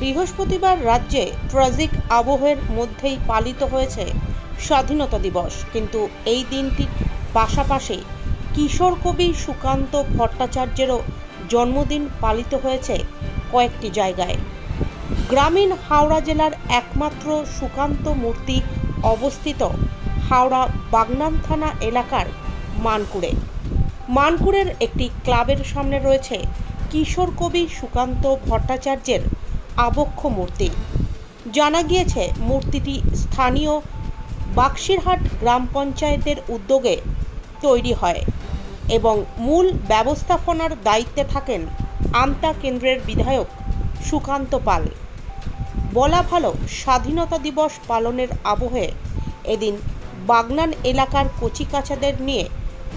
বৃহস্পতিবার রাজ্যে ট্রাজিক আবহের মধ্যেই পালিত হয়েছে স্বাধীনতা দিবস। কিন্তু এই দিনটির পাশাপাশি কিশোর কবি সুকান্ত ভট্টাচার্যেরও জন্মদিন পালিত হয়েছে কয়েকটি জায়গায়। গ্রামীণ হাওড়া জেলার একমাত্র সুকান্ত মূর্তি অবস্থিত হাওড়া বাগনান থানা এলাকার মানকুড়ে। মানকুড়ের একটি ক্লাবের সামনে রয়েছে কিশোর কবি সুকান্ত ভট্টাচার্যের আবক্ষ মূর্তি। জানা গিয়েছে, মূর্তিটি স্থানীয় বাক্সিরহাট গ্রাম পঞ্চায়েতের উদ্যোগে তৈরি হয় এবং মূল ব্যবস্থাপনার দায়িত্বে থাকেন আমতা কেন্দ্রের বিধায়ক সুকান্ত পাল। বলা ভালো, স্বাধীনতা দিবস পালনের আবহে এদিন বাগনান এলাকার কচিকাচাদের নিয়ে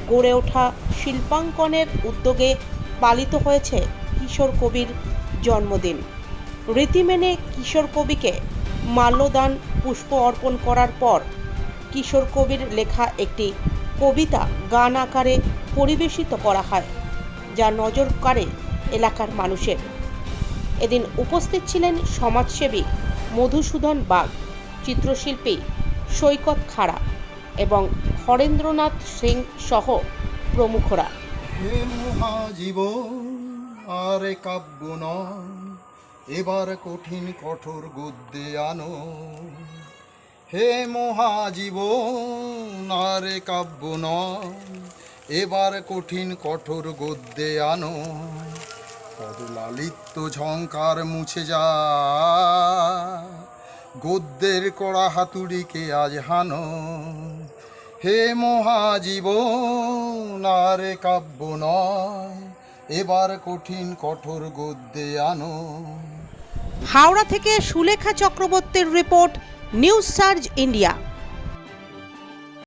গড়ে ওঠা শিল্পাঙ্কনের উদ্যোগে পালিত হয়েছে কিশোর কবির জন্মদিন। রীতি মেনে কিশোর কবিকে মাল্যদান, পুষ্প অর্পণ করার পর কিশোর কবির লেখা একটি কবিতা গান আকারে পরিবেশিত করা হয়, যা নজর কাড়ে এলাকার মানুষের। এদিন উপস্থিত ছিলেন সমাজসেবী মধুসূদন বাগ, চিত্রশিল্পী সৈকত খাড়া এবং হরেন্দ্রনাথ সিং সহ প্রমুখরা। কাব্য নয়। এবার কঠিন কঠোর গদ্যে আনো। হে মহাজীব আর কাব্য নয়, এবার কঠিন কঠোর গদ্যে আনো। পদলালিত্য ঝঙ্কার মুছে যা, গদ্যের কড়া হাতুড়িকে আজ হানো। হে মহাজীব নারে কাব্য নয় এবার কঠিন কঠোর গদ্যে আনো। হাওড়া থেকে সুলেখা চক্রবর্তীর রিপোর্ট নিউজ সার্জ ইন্ডিয়া।